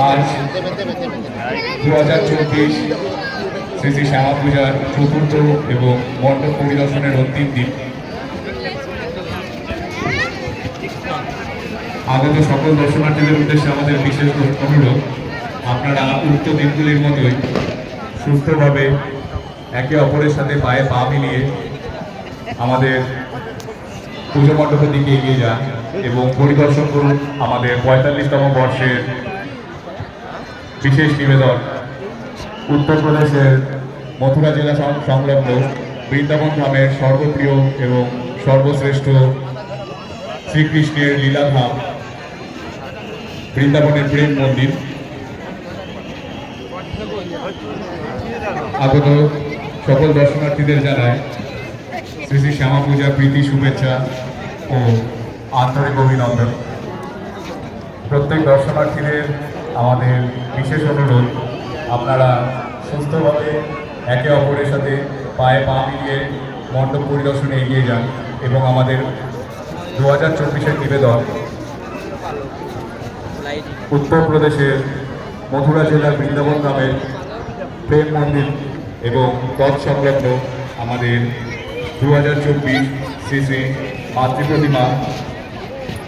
আজ দু হাজার চব্বিশ শ্রী শ্রী শ্যামা পূজার চতুর্থ এবং মণ্ডপ পরিদর্শনের অন্তিম দিন। আগত সকল দর্শনার্থীদের উদ্দেশ্যে আমাদের বিশেষ অনুরোধ, আপনারা উক্ত দিনগুলির মতোই সুস্থভাবে একে অপরের সাথে পায়ে পা মিলিয়ে আমাদের পুজো মণ্ডপের দিকে এগিয়ে যান এবং পরিদর্শন করুন আমাদের পঁয়তাল্লিশতম বর্ষের বিশেষ নিবেদন। উত্তরপ্রদেশের মথুরা জেলা সংলগ্ন বৃন্দাবন ধামের সর্বপ্রিয় এবং সর্বশ্রেষ্ঠ শ্রীকৃষ্ণের লীলাধাম বৃন্দাবনের প্রেম মন্দির। আগত সকল দর্শনার্থীদের জানায় শ্রী শ্রী শ্যামা পূজা, প্রীতি, শুভেচ্ছা ও আন্তরিক অভিনন্দন। প্রত্যেক দর্শনার্থীদের আমাদের বিশেষ অনুরোধ, আপনারা সুস্থভাবে একে অপরের সাথে পায়ে পা মিলিয়ে মণ্ডপ পরিদর্শনে এগিয়ে যান এবং আমাদের দু হাজার চব্বিশের নিবেদন উত্তরপ্রদেশের মথুরা জেলার বৃন্দাবন গ্রামের প্রেম মন্দির এবং পথ সংলগ্ন আমাদের দু হাজার চব্বিশ শ্রী শ্রী মাতৃ প্রতিমা